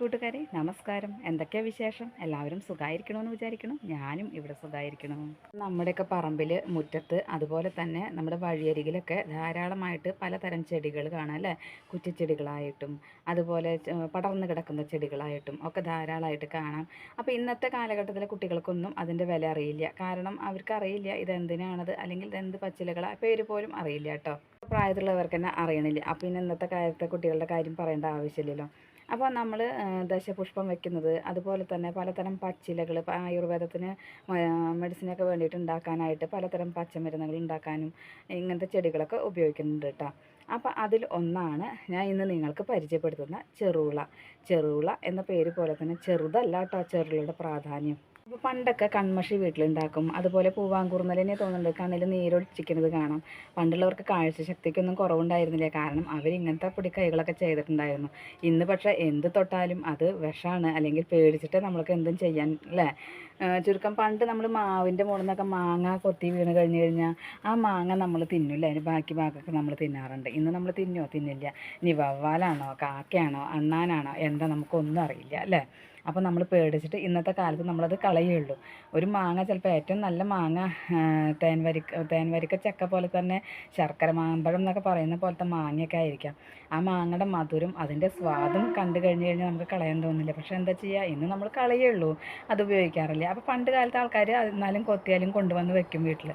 കൂട്ടുകാരെ നമസ്കാരം. എന്തൊക്കെയാ വിശേഷം? എല്ലാവരും സുഖമായിരിക്കണമെന്ന് വിചാരിക്കണം. ഞാനും ഇവിടെ സുഖമായിരിക്കണം നമ്മുടെയൊക്കെ പറമ്പിൽ മുറ്റത്ത് അതുപോലെ തന്നെ നമ്മുടെ വഴിയരികിലൊക്കെ ധാരാളമായിട്ട് പലതരം ചെടികൾ കാണാം അല്ലേ? കുറ്റിച്ചെടികളായിട്ടും അതുപോലെ പടർന്നു കിടക്കുന്ന ചെടികളായിട്ടും ഒക്കെ ധാരാളമായിട്ട് കാണാം. അപ്പോൾ ഇന്നത്തെ കാലഘട്ടത്തിലെ കുട്ടികൾക്കൊന്നും അതിന്റെ വില അറിയില്ല. കാരണം അവർക്ക് അറിയില്ല ഇതെന്തിനാണത് അല്ലെങ്കിൽ ഇതെന്ത് പച്ചിലകളാ. പേര് പോലും അറിയില്ല കേട്ടോ. പ്രായത്തിലുള്ളവർക്ക് തന്നെ അറിയണില്ല. അപ്പം ഇന്ന് ഇന്നത്തെ കാലത്തെ കുട്ടികളുടെ കാര്യം പറയേണ്ട ആവശ്യമില്ലല്ലോ. അപ്പോൾ നമ്മൾ ദശപുഷ്പം വെക്കുന്നത് അതുപോലെ തന്നെ പലതരം പച്ചിലകൾ ആയുർവേദത്തിന് മെഡിസിനൊക്കെ വേണ്ടിയിട്ട് ഉണ്ടാക്കാനായിട്ട് പലതരം പച്ചമരുന്നുകൾ ഉണ്ടാക്കാനും ഇങ്ങനത്തെ ചെടികളൊക്കെ ഉപയോഗിക്കുന്നുണ്ട് കേട്ടോ അപ്പോൾ അതിൽ ഒന്നാണ് ഞാൻ ഇന്ന് നിങ്ങൾക്ക് പരിചയപ്പെടുത്തുന്ന ചെറുള. ചെറുള എന്ന പേര് പോലെ തന്നെ ചെറുതല്ല കേട്ടോ ചെറുളയുടെ പ്രാധാന്യം. അപ്പോൾ പണ്ടൊക്കെ കൺമഷി വീട്ടിലുണ്ടാക്കും. അതുപോലെ പൂവാങ്കുറുന്നലിനെ തോന്നുന്നുണ്ട് കണ്ണിൽ നീരൊഴിച്ചിരിക്കുന്നത് കാണാം. പണ്ടുള്ളവർക്ക് കാഴ്ചശക്തിക്കൊന്നും കുറവുണ്ടായിരുന്നില്ല. കാരണം അവരിങ്ങനത്തെ പൊടി കൈകളൊക്കെ ചെയ്തിട്ടുണ്ടായിരുന്നു. ഇന്ന് പക്ഷേ എന്ത് തൊട്ടാലും അത് വിഷമാണ് അല്ലെങ്കിൽ പേടിച്ചിട്ട് നമ്മൾക്ക് എന്തും ചെയ്യാൻ അല്ലേ? ചുരുക്കം പണ്ട് നമ്മൾ മാവിന്റെ മുകളിൽ നിന്നൊക്കെ മാങ്ങ കൊത്തി വീണ് കഴിഞ്ഞ് കഴിഞ്ഞാൽ ആ മാങ്ങ നമ്മൾ തിന്നില്ല? അതിന് ബാക്കി ഭാഗമൊക്കെ നമ്മൾ തിന്നാറുണ്ട്. ഇന്ന് നമ്മൾ തിന്നോ? തിന്നില്ല. ഇനി വവ്വാലാണോ? കാക്കയാണോ? അണ്ണാനാണോ? എന്താ നമുക്കൊന്നും അറിയില്ല അല്ലേ? അപ്പോൾ നമ്മൾ പേടിച്ചിട്ട് ഇന്നത്തെ കാലത്ത് നമ്മളത് കളയുള്ളൂ ഒരു മാങ്ങ ചിലപ്പോൾ ഏറ്റവും നല്ല മാങ്ങ തേൻ വരിക്ക ചക്ക പോലെ തന്നെ ശർക്കര മാമ്പഴം എന്നൊക്കെ പറയുന്ന പോലത്തെ മാങ്ങയൊക്കെ ആയിരിക്കാം. ആ മാങ്ങയുടെ മധുരം അതിന്റെ സ്വാദും കണ്ടു കഴിഞ്ഞ് കഴിഞ്ഞാൽ നമുക്ക് കളയാൻ തോന്നില്ല. പക്ഷേ എന്താ ചെയ്യുക? ഇന്ന് നമ്മൾ കളയുള്ളൂ അത് ഉപയോഗിക്കാറില്ല. അപ്പോൾ പണ്ട് കാലത്തെ ആൾക്കാർ എന്നാലും കൊത്തിയാലും കൊണ്ടുവന്ന് വെക്കും വീട്ടിൽ.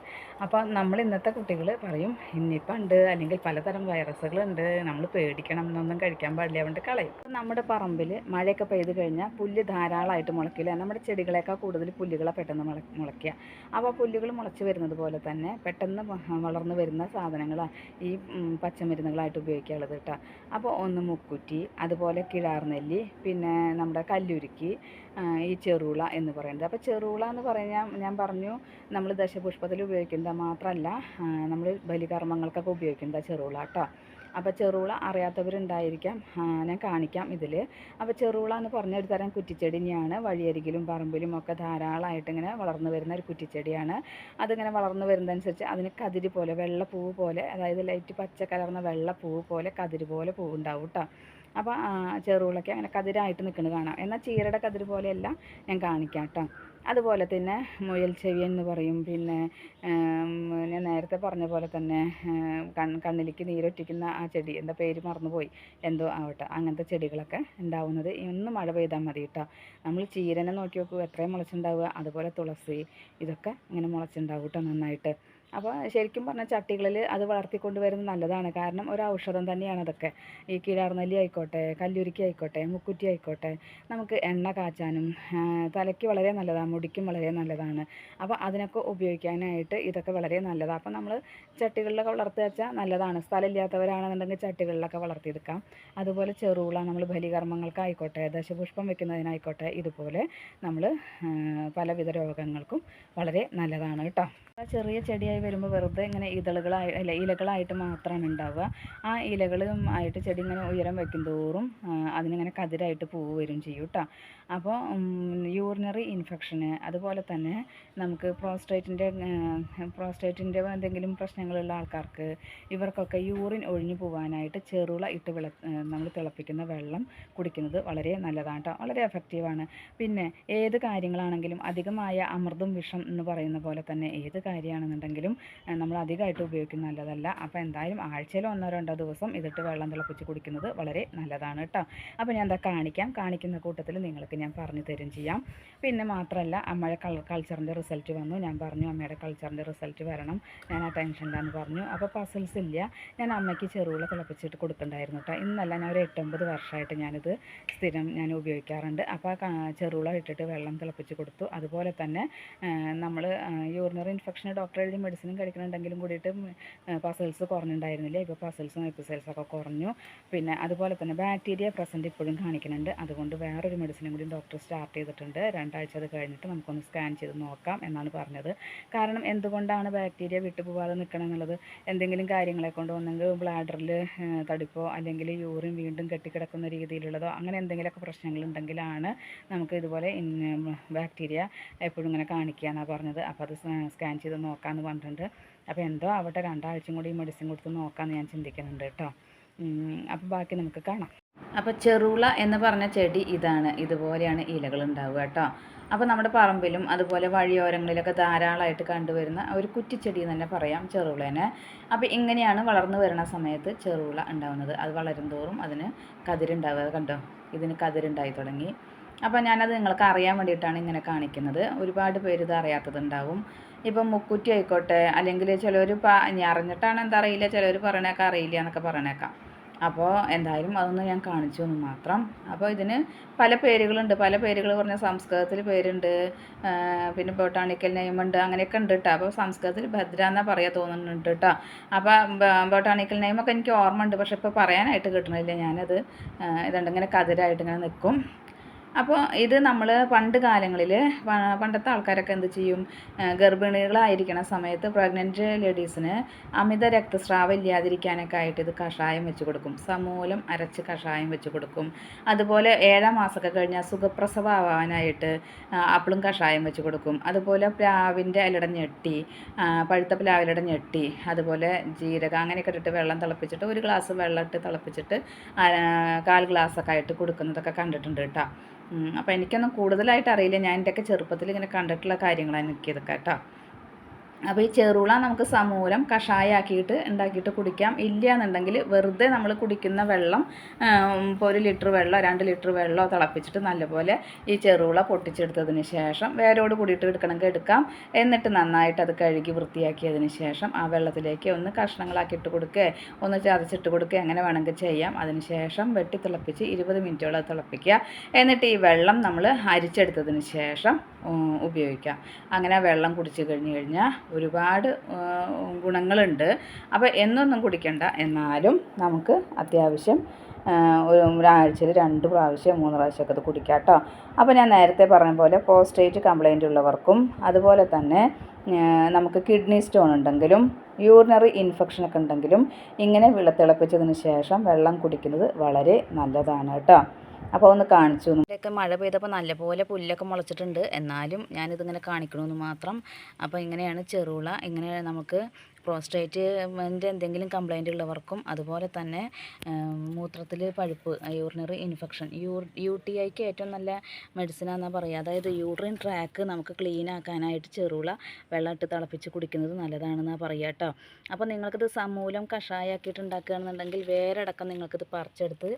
അപ്പോൾ നമ്മൾ ഇന്നത്തെ കുട്ടികൾ പറയും ഇന്നിപ്പം ഉണ്ട് അല്ലെങ്കിൽ പലതരം വൈറസുകളുണ്ട് നമ്മൾ പേടിക്കണം എന്നൊന്നും കഴിക്കാൻ പാടില്ല അതുകൊണ്ട് കളയും. നമ്മുടെ പറമ്പിൽ മഴയൊക്കെ പെയ്ത് കഴിഞ്ഞാൽ പുല്ല് ധാരാളമായിട്ട് മുളയ്ക്കില്ല? നമ്മുടെ ചെടികളേക്കാൾ കൂടുതൽ പുല്ലുകളെ പെട്ടെന്ന് മുള മുളയ്ക്കുക. അപ്പോൾ പുല്ലുകൾ മുളച്ച് വരുന്നത് പോലെ തന്നെ പെട്ടെന്ന് വളർന്നു വരുന്ന സാധനങ്ങളാണ് ഈ പച്ചമരുന്നുകളായിട്ട് ഉപയോഗിക്കാനുള്ളത് കേട്ടോ. അപ്പോൾ ഒന്ന് മുക്കുറ്റി അതുപോലെ കിഴാർനെല്ലി പിന്നെ നമ്മുടെ കല്ലുരുക്കി ഈ ചെറുള എന്ന് പറയുന്നത്. അപ്പോൾ ചെറുള എന്ന് പറഞ്ഞാൽ ഞാൻ പറഞ്ഞു നമ്മൾ ദശപുഷ്പത്തിൽ ഉപയോഗിക്കുന്നത് മാത്രമല്ല നമ്മൾ ബലികർമ്മങ്ങൾക്കൊക്കെ ഉപയോഗിക്കുന്നത് ചെറുള കേട്ടോ. അപ്പോൾ ചെറുള അറിയാത്തവരുണ്ടായിരിക്കാം. ഞാൻ കാണിക്കാം ഇതിൽ അപ്പോൾ ചെറുള എന്ന് പറഞ്ഞ ഒരു തരം കുറ്റിച്ചെടി തന്നെയാണ് വഴിയരികിലും പറമ്പിലും ഒക്കെ ധാരാളമായിട്ട് ഇങ്ങനെ വളർന്നു വരുന്ന ഒരു കുറ്റിച്ചെടിയാണ്. അതിങ്ങനെ വളർന്നു വരുന്നതനുസരിച്ച് അതിന് കതിരി പോലെ വെള്ള പൂവ് പോലെ അതായത് ലൈറ്റ് പച്ച കലർന്ന വെള്ള പൂവ് പോലെ കതിരി പോലെ പൂവുണ്ടാവും കേട്ടോ അപ്പോൾ ചെറുകളൊക്കെ അങ്ങനെ കതിരായിട്ട് നിൽക്കുന്നത് കാണാം. എന്നാൽ ചീരയുടെ കതിര് പോലെയല്ല ഞാൻ കാണിക്കാം കേട്ടോ അതുപോലെ തന്നെ മുയൽ ചെവി എന്ന് പറയും. പിന്നെ ഞാൻ നേരത്തെ പറഞ്ഞ പോലെ തന്നെ കൺ കണ്ണിലേക്ക് നീരൊറ്റിക്കുന്ന ആ ചെടി എന്താ പേര് മറന്നുപോയി. എന്തോ ആവട്ടെ അങ്ങനത്തെ ചെടികളൊക്കെ ഉണ്ടാവുന്നത്. ഇന്ന് മഴ പെയ്താൽ മതി കേട്ടോ. നമ്മൾ ചീരനെ നോക്കി നോക്കൂ എത്രയും മുളച്ചുണ്ടാവുക. അതുപോലെ തുളസി ഇതൊക്കെ ഇങ്ങനെ മുളച്ചുണ്ടാവും കേട്ടോ നന്നായിട്ട്. അപ്പോൾ ശരിക്കും പറഞ്ഞാൽ ചട്ടികളിൽ അത് വളർത്തിക്കൊണ്ട് വരുന്നത് നല്ലതാണ്. കാരണം ഒരു ഔഷധം തന്നെയാണ് അതൊക്കെ. ഈ കിഴാർനെല്ലി ആയിക്കോട്ടെ കല്ലുരുക്കി ആയിക്കോട്ടെ മുക്കുറ്റി ആയിക്കോട്ടെ നമുക്ക് എണ്ണ കാച്ചാനും തലയ്ക്ക് വളരെ നല്ലതാണ് മുടിക്കും വളരെ നല്ലതാണ്. അപ്പോൾ അതിനൊക്കെ ഉപയോഗിക്കാനായിട്ട് ഇതൊക്കെ വളരെ നല്ലതാണ് അപ്പോൾ നമ്മൾ ചട്ടികളിലൊക്കെ വളർത്തി വെച്ചാൽ നല്ലതാണ്. സ്ഥലമില്ലാത്തവരാണെന്നുണ്ടെങ്കിൽ ചട്ടികളിലൊക്കെ വളർത്തിയെടുക്കാം. അതുപോലെ ചെറുള നമ്മൾ ബലികർമ്മങ്ങൾക്കായിക്കോട്ടെ ദശപുഷ്പം വെക്കുന്നതിനായിക്കോട്ടെ ഇതുപോലെ നമ്മൾ പലവിധ രോഗങ്ങൾക്കും വളരെ നല്ലതാണ് കേട്ടോ. ചെറിയ ചെടിയായി വരുമ്പോൾ വെറുതെ ഇങ്ങനെ ഇതളുകളായി അല്ല ഇലകളായിട്ട് മാത്രമാണ് ഉണ്ടാവുക ആ ഇലകളും ആയിട്ട് ചെടി ഇങ്ങനെ ഉയരം വെക്കും തോറും അതിനിങ്ങനെ കതിരായിട്ട് പൂവ് വരും ചെയ്യും കേട്ടോ അപ്പോൾ യൂറിനറി ഇൻഫെക്ഷന് അതുപോലെ തന്നെ നമുക്ക് പ്രോസ്റ്റേറ്റിന്റെ പ്രോസ്റ്റേറ്റിന്റെ എന്തെങ്കിലും പ്രശ്നങ്ങളുള്ള ആൾക്കാർക്ക് ഇവർക്കൊക്കെ യൂറിൻ ഒഴിഞ്ഞു പോകാനായിട്ട് ചെറുള ഇട്ട് വിള നമ്മൾ തിളപ്പിക്കുന്ന വെള്ളം കുടിക്കുന്നത് വളരെ നല്ലതാണ് കേട്ടോ വളരെ എഫക്റ്റീവാണ് പിന്നെ ഏത് കാര്യങ്ങളാണെങ്കിലും അധികമായ അമൃതും വിഷം എന്ന് പറയുന്ന പോലെ തന്നെ ഏത് കാര്യമാണെന്നുണ്ടെങ്കിലും നമ്മൾ അധികമായിട്ട് ഉപയോഗിക്കുന്നത് നല്ലതല്ല. അപ്പോൾ എന്തായാലും ആഴ്ചയിൽ ഒന്നോ രണ്ടോ ദിവസം ഇതിട്ട് വെള്ളം തിളപ്പിച്ച് കുടിക്കുന്നത് വളരെ നല്ലതാണ് കേട്ടോ അപ്പോൾ ഞാൻ എന്താ കാണിക്കാം. കാണിക്കുന്ന കൂട്ടത്തിൽ നിങ്ങൾക്ക് ഞാൻ പറഞ്ഞു തരും ചെയ്യാം. പിന്നെ മാത്രമല്ല അമ്മയുടെ കളർ കൾച്ചറിന്റെ റിസൾട്ട് വന്നു. ഞാൻ പറഞ്ഞു അമ്മയുടെ കൾച്ചറിന്റെ റിസൾട്ട് വരണം. ഞാൻ ആ ടെൻഷനിലാന്ന് പറഞ്ഞു. അപ്പോൾ പസിൽസ് ഇല്ല. ഞാൻ അമ്മയ്ക്ക് ചെറുവിള തിളപ്പിച്ചിട്ട് കൊടുത്തിട്ടുണ്ടായിരുന്നു കേട്ടോ ഇന്നല്ല ഞാൻ ഒരു എട്ടൊമ്പത് വർഷമായിട്ട് ഞാനിത് സ്ഥിരം ഞാൻ ഉപയോഗിക്കാറുണ്ട്. അപ്പോൾ ചെറുവിള ഇട്ടിട്ട് വെള്ളം തിളപ്പിച്ച് കൊടുത്തു. അതുപോലെ തന്നെ നമ്മൾ യൂറിനറി ഇൻഫെക്ഷൻ ഡോക്ടർ എഴുതി മെഡിസിനും കഴിക്കുന്നുണ്ടെങ്കിലും കൂടിയിട്ട് പസൽസ് കുറഞ്ഞിട്ടുണ്ടായിരുന്നില്ല ഇപ്പോൾ പസൽസും എപ്പിസൽസും ഒക്കെ കുറഞ്ഞു. പിന്നെ അതുപോലെ തന്നെ ബാക്ടീരിയ പ്രസന്റ് ഇപ്പോഴും കാണിക്കുന്നുണ്ട് അതുകൊണ്ട് വേറൊരു മെഡിസിനും കൂടി ഡോക്ടർ സ്റ്റാർട്ട് ചെയ്തിട്ടുണ്ട്. രണ്ടാഴ്ച അത് കഴിഞ്ഞിട്ട് നമുക്കൊന്ന് സ്കാൻ ചെയ്ത് നോക്കാം എന്നാണ് പറഞ്ഞത്. കാരണം എന്തുകൊണ്ടാണ് ബാക്ടീരിയ വിട്ടുപോകാതെ നിൽക്കണം എന്നുള്ളത് എന്തെങ്കിലും കാര്യങ്ങളെ കൊണ്ട് ഒന്നെങ്കിൽ ബ്ലാഡറിൽ തടിപ്പോ അല്ലെങ്കിൽ യൂറിൻ വീണ്ടും കെട്ടിക്കിടക്കുന്ന രീതിയിലുള്ളതോ അങ്ങനെ എന്തെങ്കിലുമൊക്കെ പ്രശ്നങ്ങളുണ്ടെങ്കിലാണ് നമുക്ക് ഇതുപോലെ ബാക്ടീരിയ എപ്പോഴും ഇങ്ങനെ കാണിക്കുക എന്നാണ് പറഞ്ഞത്. അപ്പോൾ അത് സ്കാൻ ചെയ്ത് നോക്കാമെന്ന് പറഞ്ഞിട്ടുണ്ട് അപ്പോൾ എന്തോ ആവട്ടെ രണ്ടാഴ്ചയും കൂടി ഈ മെഡിസിൻ കൊടുത്ത് നോക്കാമെന്ന് ഞാൻ ചിന്തിക്കുന്നുണ്ട് കേട്ടോ. അപ്പോൾ ബാക്കി നമുക്ക് കാണാം. അപ്പോൾ ചെറുള എന്ന് പറഞ്ഞ ചെടി ഇതാണ്. ഇതുപോലെയാണ് ഇലകൾ ഉണ്ടാവുക കേട്ടോ. അപ്പോൾ നമ്മുടെ പറമ്പിലും അതുപോലെ വഴിയോരങ്ങളിലൊക്കെ ധാരാളമായിട്ട് കണ്ടുവരുന്ന ഒരു കുറ്റിച്ചെടി എന്ന് തന്നെ പറയാം ചെറുളേനെ. അപ്പോൾ ഇങ്ങനെയാണ് വളർന്നു വരുന്ന സമയത്ത് ചെറുള ഉണ്ടാവുന്നത്. അത് വളരും തോറും അതിന് കതിരുണ്ടാവുക. കണ്ടോ? ഇതിന് കതിരുണ്ടായി തുടങ്ങി. അപ്പോൾ ഞാനത് നിങ്ങൾക്ക് അറിയാൻ വേണ്ടിയിട്ടാണ് ഇങ്ങനെ കാണിക്കുന്നത്. ഒരുപാട് പേര് ഇത് അറിയാത്തതുണ്ടാവും. ഇപ്പം മുക്കുറ്റി ആയിക്കോട്ടെ അല്ലെങ്കിൽ ചിലർ ഇനി അറിഞ്ഞിട്ടാണ് എന്താ അറിയില്ല ചിലർ പറയണേക്കാം അറിയില്ല എന്നൊക്കെ പറയണേക്കാം. അപ്പോൾ എന്തായാലും അതൊന്ന് ഞാൻ കാണിച്ചു എന്ന് മാത്രം. അപ്പോൾ ഇതിന് പല പേരുകളുണ്ട്. പല പേരുകൾ പറഞ്ഞാൽ സംസ്കൃതത്തിൽ പേരുണ്ട്. പിന്നെ ബൊട്ടാണിക്കൽ നെയിമുണ്ട് അങ്ങനെയൊക്കെ ഉണ്ട് കേട്ടോ അപ്പോൾ സംസ്കൃതത്തിൽ ഭദ്ര എന്നാ പറയാൻ തോന്നുന്നുണ്ട് കേട്ടോ അപ്പോൾ ബൊട്ടാണിക്കൽ നെയിമൊക്കെ എനിക്ക് ഓർമ്മ ഉണ്ട്. പക്ഷെ ഇപ്പോൾ പറയാനായിട്ട് കിട്ടണില്ല. ഞാനത് ഇതുണ്ട്. ഇങ്ങനെ കതിരായിട്ട് ഇങ്ങനെ നിൽക്കും അപ്പോൾ ഇത് നമ്മൾ പണ്ട് കാലങ്ങളിൽ പണ്ടത്തെ ആൾക്കാരൊക്കെ എന്ത് ചെയ്യും? ഗർഭിണികളായിരിക്കണ സമയത്ത് പ്രഗ്നന്റ് ലേഡീസിന് അമിത രക്തസ്രാവം ഇല്ലാതിരിക്കാനൊക്കെ ആയിട്ട് ഇത് കഷായം വെച്ച് കൊടുക്കും. സമൂലം അരച്ച് കഷായം വെച്ച് കൊടുക്കും. അതുപോലെ ഏഴാം മാസമൊക്കെ കഴിഞ്ഞാൽ സുഖപ്രസവം ആവാനായിട്ട് അപ്പളും കഷായം വെച്ച് കൊടുക്കും. അതുപോലെ പ്ലാവിന്റെ ഇലട ഞെട്ടി പഴുത്ത പ്ലാവിലട ഞെട്ടി അതുപോലെ ജീരകം അങ്ങനെയൊക്കെ ഇട്ടിട്ട് വെള്ളം തിളപ്പിച്ചിട്ട് ഒരു ഗ്ലാസ് വെള്ളം ഇട്ട് തിളപ്പിച്ചിട്ട് കാൽ ഗ്ലാസ്സൊക്കെ ആയിട്ട് കൊടുക്കുന്നതൊക്കെ കണ്ടിട്ടുണ്ട് കേട്ടോ. അപ്പോൾ എനിക്കൊന്നും കൂടുതലായിട്ട് അറിയില്ല. ഞാൻ എന്റെയൊക്കെ ചെറുപ്പത്തിൽ ഇങ്ങനെ കണ്ടിട്ടുള്ള കാര്യങ്ങളാണ് എനിക്കിതൊക്കെ കേട്ടോ. അപ്പോൾ ഈ ചെറുള നമുക്ക് സമൂലം കഷായമാക്കിയിട്ട് ഉണ്ടാക്കിയിട്ട് കുടിക്കാം. ഇല്ല എന്നുണ്ടെങ്കിൽ വെറുതെ നമ്മൾ കുടിക്കുന്ന വെള്ളം ഇപ്പോൾ ഒരു ലിറ്റർ വെള്ളം രണ്ട് ലിറ്റർ വെള്ളമോ തിളപ്പിച്ചിട്ട് നല്ലപോലെ ഈ ചെറുള പൊട്ടിച്ചെടുത്തതിന് ശേഷം വേരോട് കൂടിയിട്ട് എടുക്കണമെങ്കിൽ എടുക്കാം. എന്നിട്ട് നന്നായിട്ട് അത് കഴുകി വൃത്തിയാക്കിയതിന് ശേഷം ആ വെള്ളത്തിലേക്ക് ഒന്ന് കഷ്ണങ്ങളാക്കിയിട്ട് കൊടുക്കുക ഒന്ന് ചതച്ചിട്ട് കൊടുക്കുക എങ്ങനെ വേണമെങ്കിൽ ചെയ്യാം. അതിന് ശേഷം വെട്ടി തിളപ്പിച്ച് ഇരുപത് മിനിറ്റോളം തിളപ്പിക്കുക. എന്നിട്ട് ഈ വെള്ളം നമ്മൾ അരിച്ചെടുത്തതിന് ശേഷം ഉപയോഗിക്കാം. അങ്ങനെ വെള്ളം കുടിച്ച് കഴിഞ്ഞ് കഴിഞ്ഞാൽ ഒരുപാട് ഗുണങ്ങളുണ്ട്. അപ്പോൾ എന്നൊന്നും കുടിക്കണ്ട. എന്നാലും നമുക്ക് അത്യാവശ്യം ഒരു ഒരാഴ്ചയിൽ രണ്ട് പ്രാവശ്യം മൂന്ന് പ്രാവശ്യമൊക്കെ അത് കുടിക്കാം കേട്ടോ. അപ്പോൾ ഞാൻ നേരത്തെ പറഞ്ഞ പോലെ പ്രോസ്റ്റേറ്റ് കംപ്ലൈന്റ് ഉള്ളവർക്കും അതുപോലെ തന്നെ നമുക്ക് കിഡ്നി സ്റ്റോൺ ഉണ്ടെങ്കിലും യൂറിനറി ഇൻഫെക്ഷൻ ഒക്കെ ഉണ്ടെങ്കിലും ഇങ്ങനെ വെള്ളത്തിളപ്പിച്ചതിന് ശേഷം വെള്ളം കുടിക്കുന്നത് വളരെ നല്ലതാണ് കേട്ടോ. അപ്പോൾ ഒന്ന് കാണിച്ചു ഇവിടെയൊക്കെ മഴ പെയ്തപ്പോൾ നല്ലപോലെ പുല്ലൊക്കെ മുളച്ചിട്ടുണ്ട്. എന്നാലും ഞാനിതിങ്ങനെ കാണിക്കണമെന്ന് മാത്രം. അപ്പോൾ ഇങ്ങനെയാണ് ചെറുള. ഇങ്ങനെ നമുക്ക് പ്രോസ്റ്റേറ്റിന്റെ എന്തെങ്കിലും കംപ്ലൈന്റ് ഉള്ളവർക്കും അതുപോലെ തന്നെ മൂത്രത്തിൽ പഴുപ്പ് യൂറിനറി ഇൻഫെക്ഷൻ യൂ ടി ഐക്ക് ഏറ്റവും നല്ല മെഡിസിനാണെന്നാണ് പറയുക അതായത് യൂറിൻ ട്രാക്ക് നമുക്ക് ക്ലീൻ ആക്കാനായിട്ട് ചെറുള വെള്ളം ഇട്ട് തിളപ്പിച്ച് കുടിക്കുന്നത് നല്ലതാണെന്നാണ് പറയുക കേട്ടോ അപ്പോൾ നിങ്ങൾക്കിത് സമൂലം കഷായമാക്കിയിട്ട് ഉണ്ടാക്കുകയാണെന്നുണ്ടെങ്കിൽ വേരടക്കം നിങ്ങൾക്കിത് പറിച്ചെടുത്ത്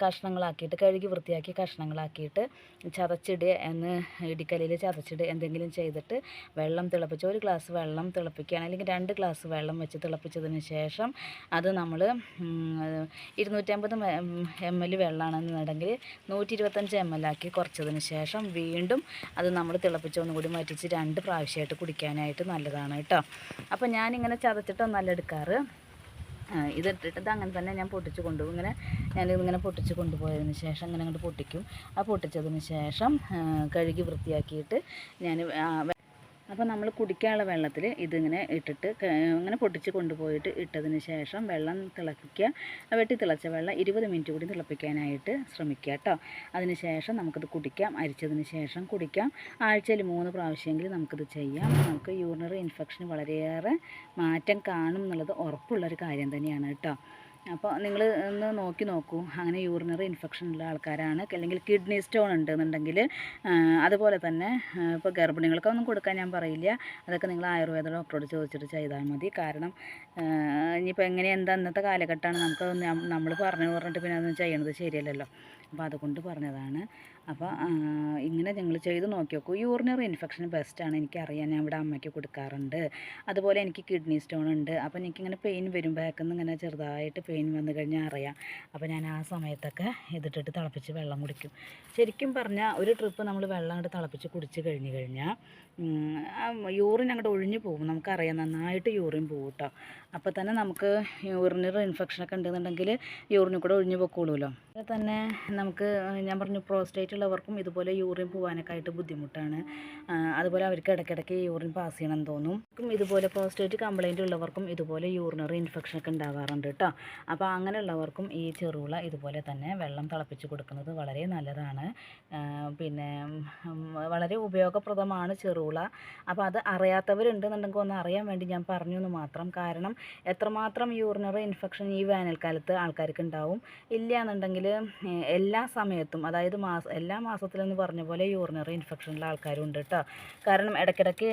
കഷ്ണങ്ങളാക്കിയിട്ട് കഴുകി വൃത്തിയാക്കി കഷ്ണങ്ങളാക്കിയിട്ട് ചതച്ചിടുക എന്ന് ഇടിക്കലിൽ ചതച്ചിടുക എന്തെങ്കിലും ചെയ്തിട്ട് വെള്ളം തിളപ്പിച്ച് ഒരു ഗ്ലാസ് വെള്ളം തിളപ്പിക്കുകയാണ് അല്ലെങ്കിൽ രണ്ട് ഗ്ലാസ് വെള്ളം വെച്ച് തിളപ്പിച്ചതിന് ശേഷം അത് നമ്മൾ ഇരുന്നൂറ്റമ്പത് എം എൽ വെള്ളമാണെന്നുണ്ടെങ്കിൽ നൂറ്റി ഇരുപത്തഞ്ച് എം എൽ ആക്കി കുറച്ചതിന് ശേഷം വീണ്ടും അത് നമ്മൾ തിളപ്പിച്ചൊന്നും കൂടി മാറ്റിച്ച് രണ്ട് പ്രാവശ്യമായിട്ട് കുടിക്കാനായിട്ട് നല്ലതാണ് കേട്ടോ. അപ്പോൾ ഞാനിങ്ങനെ ചതച്ചിട്ടൊന്നല്ല എടുക്കാറ്. ഇത് ഇതിട്ടിട്ട് ഇത് അങ്ങനെ തന്നെ ഞാൻ പൊട്ടിച്ച് കൊണ്ടുപോകും ഇങ്ങനെ ഞാനിതിങ്ങനെ പൊട്ടിച്ച് കൊണ്ടുപോയതിന് ശേഷം ഇങ്ങനെ അങ്ങോട്ട് പൊട്ടിക്കും. ആ പൊട്ടിച്ചതിന് ശേഷം കഴുകി വൃത്തിയാക്കിയിട്ട് ഞാൻ അപ്പോൾ നമ്മൾ കുടിക്കാനുള്ള വെള്ളത്തിൽ ഇതിങ്ങനെ ഇട്ടിട്ട് ഇങ്ങനെ പൊട്ടിച്ച് കൊണ്ടുപോയിട്ട് ഇട്ടതിന് ശേഷം വെള്ളം തിളപ്പിക്കുക. വെട്ടി തിളച്ച വെള്ളം ഇരുപത് മിനിറ്റ് കൂടി തിളപ്പിക്കാനായിട്ട് ശ്രമിക്കുക കേട്ടോ അതിന് ശേഷം നമുക്കിത് കുടിക്കാം. അരിച്ചതിന് ശേഷം കുടിക്കാം. ആഴ്ചയിൽ മൂന്ന് പ്രാവശ്യമെങ്കിലും നമുക്കിത് ചെയ്യാം. നമുക്ക് യൂറിനറി ഇൻഫെക്ഷൻ വളരെയേറെ മാറ്റം കാണും എന്നുള്ളത് ഉറപ്പുള്ളൊരു കാര്യം തന്നെയാണ് കേട്ടോ അപ്പോൾ നിങ്ങൾ ഒന്ന് നോക്കി നോക്കൂ. അങ്ങനെ യൂറിനറി ഇൻഫെക്ഷൻ ഉള്ള ആൾക്കാരാണ്. അല്ലെങ്കിൽ കിഡ്നി സ്റ്റോൺ ഉണ്ടെന്നുണ്ടെങ്കിൽ അതുപോലെ തന്നെ ഇപ്പോൾ ഗർഭിണികൾക്കൊന്നും കൊടുക്കാൻ ഞാൻ പറയില്ല. അതൊക്കെ നിങ്ങൾ ആയുർവേദ ഡോക്ടറോട് ചോദിച്ചിട്ട് ചെയ്താൽ മതി. കാരണം ഇനിയിപ്പോൾ എങ്ങനെ എന്താ ഇന്നത്തെ കാലഘട്ടമാണ്. നമുക്ക് നമ്മൾ പറഞ്ഞു പറഞ്ഞിട്ട് പിന്നെ അതൊന്നും ചെയ്യണത് ശരിയല്ലല്ലോ. അപ്പോൾ അതുകൊണ്ട് പറഞ്ഞതാണ്. അപ്പോൾ ഇങ്ങനെ നിങ്ങൾ ചെയ്ത് നോക്കി നോക്കൂ യൂറിനറി ഇൻഫെക്ഷൻ ബെസ്റ്റാണ് എനിക്കറിയാം. ഞാൻ ഇവിടെ അമ്മയ്ക്ക് കൊടുക്കാറുണ്ട്. അതുപോലെ എനിക്ക് കിഡ്നി സ്റ്റോൺ ഉണ്ട്. അപ്പോൾ എനിക്കിങ്ങനെ പെയിൻ വരും. ബാക്കിൽ നിന്ന് ഇങ്ങനെ ചെറുതായിട്ട് പെയിൻ വന്നു കഴിഞ്ഞാൽ അറിയാം. അപ്പോൾ ഞാൻ ആ സമയത്തൊക്കെ ഇതിട്ടിട്ട് തിളപ്പിച്ച് വെള്ളം കുടിക്കും. ശരിക്കും പറഞ്ഞാൽ ഒരു ട്രിപ്പ് നമ്മൾ വെള്ളം അങ്ങോട്ട് തിളപ്പിച്ച് കുടിച്ച് കഴിഞ്ഞ് കഴിഞ്ഞാൽ യൂറിൻ അങ്ങോട്ട് ഒഴിഞ്ഞു പോകും. നമുക്കറിയാം നന്നായിട്ട് യൂറിൻ പോകും കേട്ടോ അപ്പോൾ തന്നെ നമുക്ക് യൂറിനറി ഇൻഫെക്ഷനൊക്കെ ഉണ്ടെന്നുണ്ടെങ്കിൽ യൂറിനിൽ കൂടെ ഒഴിഞ്ഞു പൊക്കോളൂല്ലോ. അതുപോലെ തന്നെ നമുക്ക് ഞാൻ പറഞ്ഞു പ്രോസ്റ്റേറ്റ് ഉള്ളവർക്കും ഇതുപോലെ യൂറിൻ പോകാനൊക്കെ ബുദ്ധിമുട്ടാണ്. അതുപോലെ അവർക്ക് ഇടയ്ക്കിടയ്ക്ക് യൂറിൻ പാസ് ചെയ്യണം തോന്നും. ഇതുപോലെ പ്രോസ്റ്റേറ്റ് കംപ്ലൈന്റ് ഉള്ളവർക്കും ഇതുപോലെ യൂറിനറി ഇൻഫെക്ഷൻ ഒക്കെ ഉണ്ടാവാറുണ്ട് കേട്ടോ അപ്പോൾ അങ്ങനെയുള്ളവർക്കും ഈ ചെറുള ഇതുപോലെ തന്നെ വെള്ളം തിളപ്പിച്ച് കൊടുക്കുന്നത് വളരെ നല്ലതാണ്. പിന്നെ വളരെ ഉപയോഗപ്രദമാണ് ചെറുള. അപ്പോൾ അത് അറിയാത്തവരുണ്ടെന്നുണ്ടെങ്കിൽ ഒന്ന് അറിയാൻ വേണ്ടി ഞാൻ പറഞ്ഞു എന്ന് മാത്രം. കാരണം എത്രമാത്രം യൂറിനറി ഇൻഫെക്ഷൻ ഈ വേനൽക്കാലത്ത് ആൾക്കാർക്ക് ഉണ്ടാവും. ഇല്ല എന്നുണ്ടെങ്കിൽ എല്ലാ സമയത്തും അതായത് മാസ എല്ലാ മാസത്തിലെന്ന് പറഞ്ഞ പോലെ യൂറിനറി ഇൻഫെക്ഷനുള്ള ആൾക്കാരുണ്ട് കേട്ടോ കാരണം ഇടയ്ക്കിടയ്ക്ക്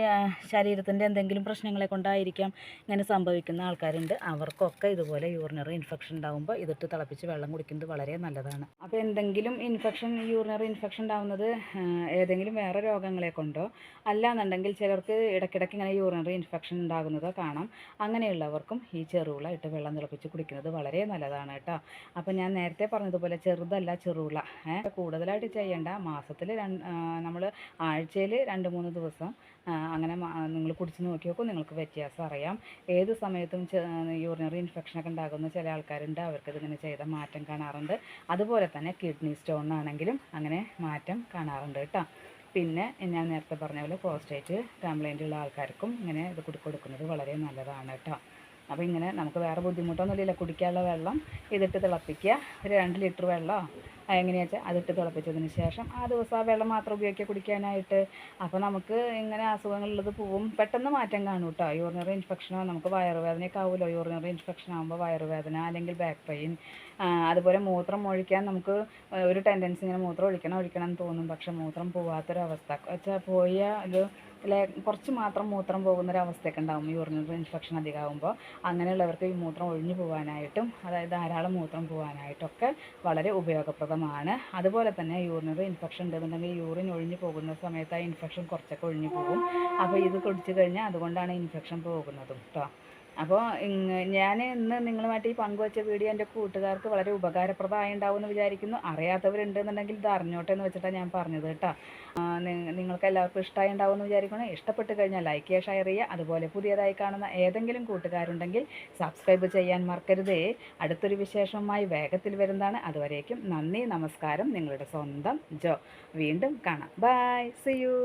ശരീരത്തിന്റെ എന്തെങ്കിലും പ്രശ്നങ്ങളെ കൊണ്ടായിരിക്കാം ഇങ്ങനെ സംഭവിക്കുന്ന ആൾക്കാരുണ്ട്. അവർക്കൊക്കെ ഇതുപോലെ യൂറിനറി ഇൻഫെക്ഷൻ ഉണ്ടാകുമ്പോൾ ഇതിട്ട് തിളപ്പിച്ച് വെള്ളം കുടിക്കുന്നത് വളരെ നല്ലതാണ്. അപ്പോൾ എന്തെങ്കിലും ഇൻഫെക്ഷൻ യൂറിനറി ഇൻഫെക്ഷൻ ഉണ്ടാകുന്നത് ഏതെങ്കിലും വേറെ രോഗങ്ങളെ കൊണ്ടോ അല്ലാന്നുണ്ടെങ്കിൽ ചിലർക്ക് ഇടയ്ക്കിടയ്ക്ക് ഇങ്ങനെ യൂറിനറി ഇൻഫെക്ഷൻ ഉണ്ടാകുന്നതോ കാണാം. അങ്ങനെയുള്ളവർക്കും ഈ ചെറുവിള ഇട്ട് വെള്ളം തിളപ്പിച്ച് കുടിക്കുന്നത് വളരെ നല്ലതാണ് കേട്ടോ അപ്പോൾ ഞാൻ നേരത്തെ പറഞ്ഞതുപോലെ ചെറുതല്ല ചെറുവിള കൂടുതലായിട്ട് ചെയ്യേണ്ട. മാസത്തിൽ നമ്മൾ ആഴ്ചയിൽ രണ്ട് മൂന്ന് ദിവസം അങ്ങനെ നിങ്ങൾ കുടിച്ച് നോക്കി നോക്കും. നിങ്ങൾക്ക് വ്യത്യാസം അറിയാം. ഏത് സമയത്തും യൂറിനറി ഇൻഫെക്ഷനൊക്കെ ഉണ്ടാകുന്ന ചില ആൾക്കാരുണ്ട്. അവർക്ക് ഇതിങ്ങനെ ചെയ്ത മാറ്റം കാണാറുണ്ട്. അതുപോലെ തന്നെ കിഡ്നി സ്റ്റോണിനാണെങ്കിലും അങ്ങനെ മാറ്റം കാണാറുണ്ട് കേട്ടോ. പിന്നെ ഞാൻ നേരത്തെ പറഞ്ഞ പോലെ പ്രോസ്റ്റേറ്റ് കംപ്ലൈന്റ് ഉള്ള ആൾക്കാർക്കും ഇങ്ങനെ ഇത് കുടി കൊടുക്കുന്നത് വളരെ നല്ലതാണ് കേട്ടോ. അപ്പോൾ ഇങ്ങനെ നമുക്ക് വേറെ ബുദ്ധിമുട്ടൊന്നുമില്ല കുടിക്കാനുള്ള വെള്ളം ഇതിട്ട് തിളപ്പിക്കുക. ഒരു രണ്ട് ലിറ്റർ വെള്ളമോ? എങ്ങനെയാ വെച്ചാൽ അതിട്ട് തിളപ്പിച്ചതിന് ശേഷം ആ ദിവസം ആ വെള്ളം മാത്രം ഉപയോഗിക്കുക കുടിക്കാനായിട്ട്. അപ്പോൾ നമുക്ക് ഇങ്ങനെ അസുഖങ്ങളുള്ളത് പോവും. പെട്ടെന്ന് മാറ്റം കാണും കേട്ടോ. യൂറിനറി ഇൻഫെക്ഷനോ നമുക്ക് വയറുവേദനയൊക്കെ ആവുമല്ലോ. യൂറിനറി ഇൻഫെക്ഷൻ ആകുമ്പോൾ വയറുവേദന അല്ലെങ്കിൽ ബാക്ക് പെയിൻ അതുപോലെ മൂത്രം ഒഴിക്കാൻ നമുക്ക് ഒരു ടെൻഡൻസി ഇങ്ങനെ മൂത്രം ഒഴിക്കണം ഒഴിക്കണം എന്ന് തോന്നും. പക്ഷെ മൂത്രം പോവാത്തൊരവസ്ഥ. വെച്ചാൽ പോയ ഒരു കുറച്ച് മാത്രം മൂത്രം പോകുന്നൊരവസ്ഥയൊക്കെ ഉണ്ടാവും. യൂറിനറി ഇൻഫെക്ഷൻ അധികമാകുമ്പോൾ അങ്ങനെയുള്ളവർക്ക് ഈ മൂത്രം ഒഴിഞ്ഞു പോകാനായിട്ടും അതായത് ധാരാളം മൂത്രം പോകാനായിട്ടൊക്കെ വളരെ ഉപയോഗപ്രദമാണ്. അതുപോലെ തന്നെ യൂറിനറി ഇൻഫെക്ഷൻ ഉണ്ടെന്നുണ്ടെങ്കിൽ യൂറിൻ ഒഴിഞ്ഞു പോകുന്ന സമയത്ത് ആ ഇൻഫെക്ഷൻ കുറച്ചൊക്കെ ഒഴിഞ്ഞു പോകും. അപ്പോൾ ഇത് കുടിച്ചു കഴിഞ്ഞാൽ അതുകൊണ്ടാണ് ഇൻഫെക്ഷൻ പോകുന്നതും കേട്ടോ അപ്പോൾ ഞാൻ ഇന്ന് നിങ്ങളുമായിട്ട് ഈ പങ്കുവച്ച വീഡിയോ എന്റെ കൂട്ടുകാർക്ക് വളരെ ഉപകാരപ്രദമായി ഉണ്ടാവും എന്ന് വിചാരിക്കുന്നു. അറിയാത്തവരുണ്ടെന്നുണ്ടെങ്കിൽ ഇത് അറിഞ്ഞോട്ടെ എന്ന് വെച്ചിട്ടാണ് ഞാൻ പറഞ്ഞത് കേട്ടോ. നിങ്ങൾക്ക് എല്ലാവർക്കും ഇഷ്ടമായി ഉണ്ടാവും എന്ന് വിചാരിക്കുന്നു. ഇഷ്ടപ്പെട്ട് കഴിഞ്ഞാൽ ലൈക്ക് ചെയ്യുക ഷെയർ ചെയ്യുക. അതുപോലെ പുതിയതായി കാണുന്ന ഏതെങ്കിലും കൂട്ടുകാരുണ്ടെങ്കിൽ സബ്സ്ക്രൈബ് ചെയ്യാൻ മറക്കരുതേ. അടുത്തൊരു വിശേഷമായി വേഗത്തിൽ വരുന്നതാണ്. അതുവരേക്കും നന്ദി നമസ്കാരം. നിങ്ങളുടെ സ്വന്തം ജോ. വീണ്ടും കാണാം. By C U